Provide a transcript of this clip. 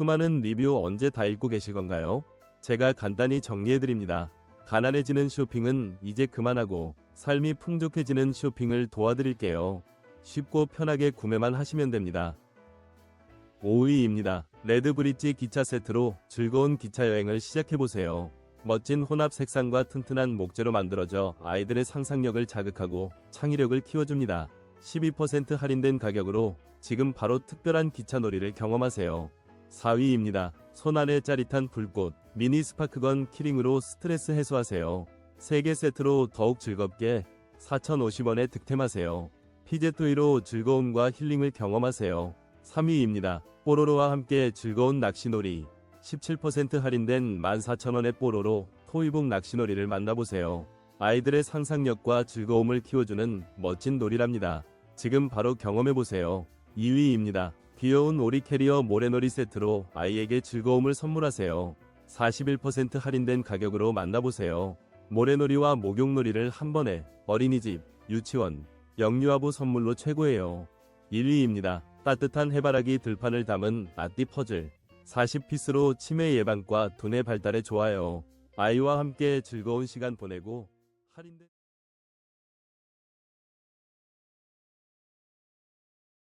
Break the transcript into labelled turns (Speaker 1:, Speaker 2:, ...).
Speaker 1: 수많은 리뷰 언제 다 읽고 계실 건가요? 제가 간단히 정리해드립니다. 가난해지는 쇼핑은 이제 그만하고 삶이 풍족해지는 쇼핑을 도와드릴게요. 쉽고 편하게 구매만 하시면 됩니다. 5위입니다. 레드브릿지 기차 세트로 즐거운 기차 여행을 시작해보세요. 멋진 혼합 색상과 튼튼한 목재로 만들어져 아이들의 상상력을 자극하고 창의력을 키워줍니다. 12% 할인된 가격으로 지금 바로 특별한 기차 놀이를 경험하세요. 4위입니다. 손안에 짜릿한 불꽃, 미니 스파크건 키링으로 스트레스 해소하세요. 3개 세트로 더욱 즐겁게 4,050원에 득템하세요. 피제 토이로 즐거움과 힐링을 경험하세요. 3위입니다. 뽀로로와 함께 즐거운 낚시놀이. 17% 할인된 14,000원의 뽀로로 토이북 낚시놀이를 만나보세요. 아이들의 상상력과 즐거움을 키워주는 멋진 놀이랍니다. 지금 바로 경험해보세요. 2위입니다. 귀여운 오리 캐리어 모래놀이 세트로 아이에게 즐거움을 선물하세요. 41% 할인된 가격으로 만나보세요. 모래놀이와 목욕놀이를 한 번에 어린이집, 유치원, 영유아부 선물로 최고예요. 1위입니다. 따뜻한 해바라기 들판을 담은 아띠 퍼즐. 40피스로 치매 예방과 두뇌 발달에 좋아요. 아이와 함께 즐거운 시간 보내고 할인된